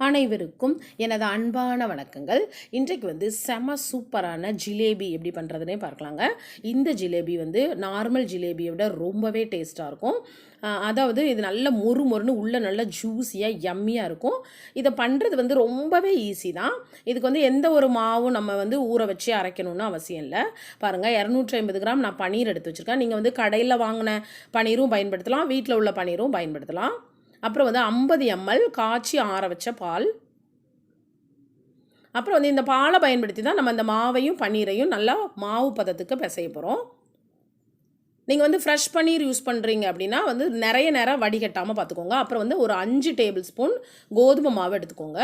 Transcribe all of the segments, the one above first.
அனைவருக்கும் எனது அன்பான வணக்கங்கள். இன்றைக்கு வந்து செம சூப்பரான ஜிலேபி எப்படி பண்ணுறதுனே பார்க்கலாங்க. இந்த ஜிலேபி வந்து நார்மல் ஜிலேபியை விட ரொம்பவே டேஸ்ட்டாக இருக்கும். அதாவது இது நல்ல மொறு மொறுன்னு உள்ளே நல்ல ஜூஸியாக யம்மியாக இருக்கும். இதை பண்ணுறது வந்து ரொம்பவே ஈஸி தான். இதுக்கு வந்து எந்த ஒரு மாவும் நம்ம வந்து ஊற வச்சு அரைக்கணும்னு அவசியம் இல்லை. பாருங்கள் இரநூற்றி ஐம்பது கிராம் நான் பன்னீர் எடுத்து வச்சுருக்கேன். நீங்கள் வந்து கடையில் வாங்கின பன்னீரும் பயன்படுத்தலாம் வீட்டில் உள்ள பன்னீரும் பயன்படுத்தலாம். அப்புறம் வந்து ஐம்பது எம்எல் காய்ச்சி ஆற வச்ச பால். அப்புறம் வந்து இந்த பாலை பயன்படுத்தி தான் நம்ம இந்த மாவையும் பன்னீரையும் நல்லா மாவு பதத்துக்கு பிசைய போகிறோம் நீங்கள் வந்து ஃப்ரெஷ் பன்னீர் யூஸ் பண்ணுறீங்க அப்படின்னா வந்து நிறைய நேரம் வடிகட்டாமல் பார்த்துக்கோங்க அப்புறம் வந்து ஒரு அஞ்சு டேபிள் ஸ்பூன் கோதுமை மாவு எடுத்துக்கோங்க.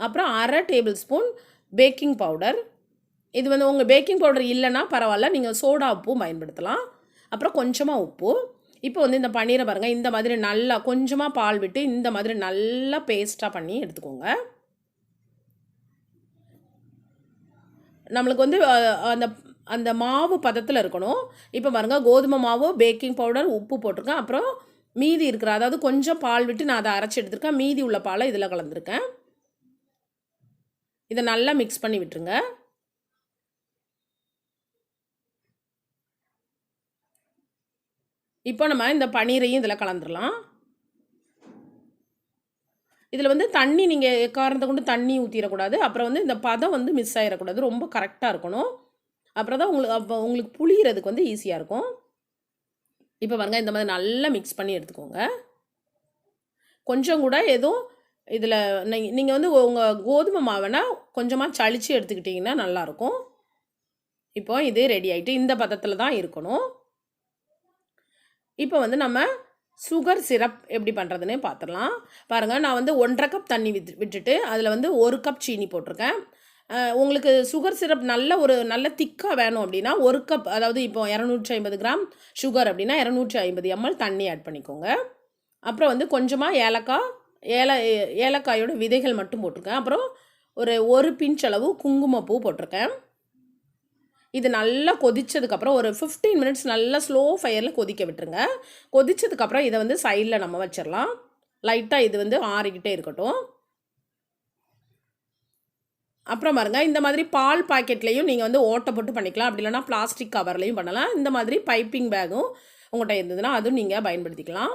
அப்புறம் அரை டேபிள் ஸ்பூன் பேக்கிங் பவுடர் இது வந்து உங்கள் பேக்கிங் பவுடர் இல்லைன்னா பரவாயில்ல நீங்கள் சோடா உப்பும் பயன்படுத்தலாம். அப்புறம் கொஞ்சமாக உப்பு. இப்போ வந்து இந்த பன்னீரை பாருங்கள் இந்த மாதிரி நல்லா கொஞ்சமாக பால் விட்டு இந்த மாதிரி நல்லா பேஸ்ட்டாக பண்ணி எடுத்துக்கோங்க. நம்மளுக்கு வந்து அந்த அந்த மாவு பதத்தில் இருக்கணும். இப்போ பாருங்க கோதுமை மாவு பேக்கிங் பவுடர் உப்பு போட்டிருக்கேன். அப்புறம் மீதி இருக்கிற அதாவது கொஞ்சம் பால் விட்டு நான் அதை அரைச்சி எடுத்திருக்கேன். மீதி உள்ள பாலை இதில் கலந்துருக்கேன். இதை நல்லா மிக்ஸ் பண்ணி விட்டுருங்க. இப்போ நம்ம இந்த பன்னீரையும் இதில் கலந்துடலாம் இதில் வந்து தண்ணி நீங்கள் காரணத்தை கொண்டு தண்ணி ஊற்றிடக்கூடாது அப்புறம் வந்து இந்த பதம் வந்து மிஸ் ஆகிடக்கூடாது ரொம்ப கரெக்டாக இருக்கணும். அப்புறம் தான் உங்களுக்கு அப்போ உங்களுக்கு புளியறதுக்கு வந்து ஈஸியாக இருக்கும். இப்போ பாருங்க இந்த மாதிரி நல்லா மிக்ஸ் பண்ணி எடுத்துக்கோங்க. கொஞ்சம் கூட எதுவும் இதில் நீங்கள் வந்து உங்கள் கோதுமை மாவைனா கொஞ்சமாக சளிச்சு எடுத்துக்கிட்டிங்கன்னா நல்லாயிருக்கும் இப்போ இது ரெடி ஆகிட்டு இந்த பதத்தில் தான் இருக்கணும். இப்போ வந்து நம்ம சுகர் சிரப் எப்படி பண்ணுறதுன்னு பார்த்துடலாம் பாருங்கள் நான் வந்து ஒன்றரை கப் தண்ணி விட்டு விட்டுட்டு அதில் வந்து ஒரு கப் சீனி போட்டிருக்கேன். உங்களுக்கு சுகர் சிரப் நல்ல ஒரு நல்ல திக்காக வேணும் அப்படின்னா ஒரு கப் அதாவது இப்போ இரநூற்றி ஐம்பது கிராம் சுகர் அப்படின்னா இரநூற்றி ஐம்பது எம்எல் தண்ணி ஆட் பண்ணிக்கோங்க. அப்புறம் வந்து கொஞ்சமாக ஏலக்காய் ஏல ஏலக்காயோட விதைகள் மட்டும் போட்டிருக்கேன். அப்புறம் ஒரு ஒரு பிஞ்ச் அளவு குங்குமப்பூ போட்டிருக்கேன். இது நல்லா கொதித்ததுக்கப்புறம் ஒரு ஃபிஃப்டீன் மினிட்ஸ் நல்லா ஸ்லோ ஃபயரில் கொதிக்க விட்டுருங்க. கொதித்ததுக்கப்புறம் இதை வந்து சைடில் நம்ம வச்சிடலாம் லைட்டாக இது வந்து ஆறிக்கிட்டே இருக்கட்டும். அப்புறம் பாருங்க இந்த மாதிரி பால் பாக்கெட்லேயும் நீங்கள் வந்து ஓட்டை போட்டு பண்ணிக்கலாம். அப்படி இல்லைன்னா பிளாஸ்டிக் கவர்லேயும் பண்ணலாம். இந்த மாதிரி பைப்பிங் பேக்கும் உங்கள்கிட்ட இருந்ததுன்னா அதுவும் நீங்கள் பயன்படுத்திக்கலாம்.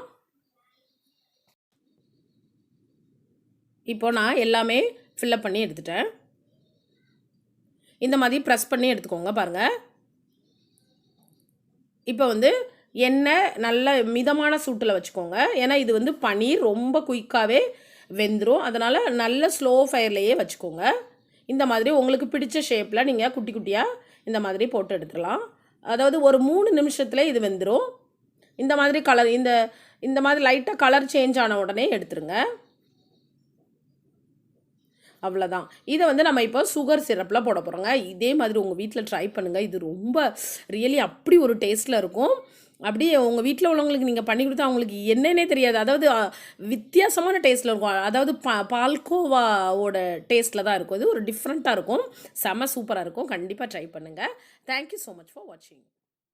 இப்போ நான் எல்லாமே ஃபில்லப் பண்ணி எடுத்துட்டேன். இந்த மாதிரி ப்ரெஸ் பண்ணி எடுத்துக்கோங்க பாருங்கள் இப்போ வந்து எண்ணெய் நல்ல மிதமான சூட்டில் வச்சுக்கோங்க. ஏன்னா இது வந்து பனீர் ரொம்ப குயிக்காகவே வெந்துடும் அதனால் நல்ல ஸ்லோ ஃபயர்லேயே வச்சுக்கோங்க. இந்த மாதிரி உங்களுக்கு பிடிச்ச ஷேப்பில் நீங்கள் குட்டி குட்டியாக இந்த மாதிரி போட்டு எடுத்துடலாம். அதாவது ஒரு மூணு நிமிஷத்தில் இது வெந்துடும் இந்த மாதிரி கலர் இந்த இந்த மாதிரி லைட்டாக கலர் சேஞ்ச் ஆன உடனே எடுத்துருங்க. அவ்வளோதான் இதை வந்து நம்ம இப்போ சுகர் சிரப்பில் போட போகிறோங்க இதே மாதிரி உங்கள் வீட்டில் ட்ரை பண்ணுங்கள் இது ரொம்ப ரியலி அப்படி ஒரு டேஸ்ட்டில் இருக்கும். அப்படியே உங்கள் வீட்டில் உள்ளவங்களுக்கு நீங்கள் பண்ணி கொடுத்தா அவங்களுக்கு என்னன்னே தெரியாது. அதாவது வித்தியாசமான டேஸ்ட்டில் இருக்கும். அதாவது பா பால்கோவாவோட டேஸ்ட்டில் தான் இருக்கும். இது ஒரு டிஃப்ரெண்ட்டாக இருக்கும். செம சூப்பராக இருக்கும். கண்டிப்பாக ட்ரை பண்ணுங்கள் தேங்க்யூ ஸோ மச் ஃபார் வாட்சிங்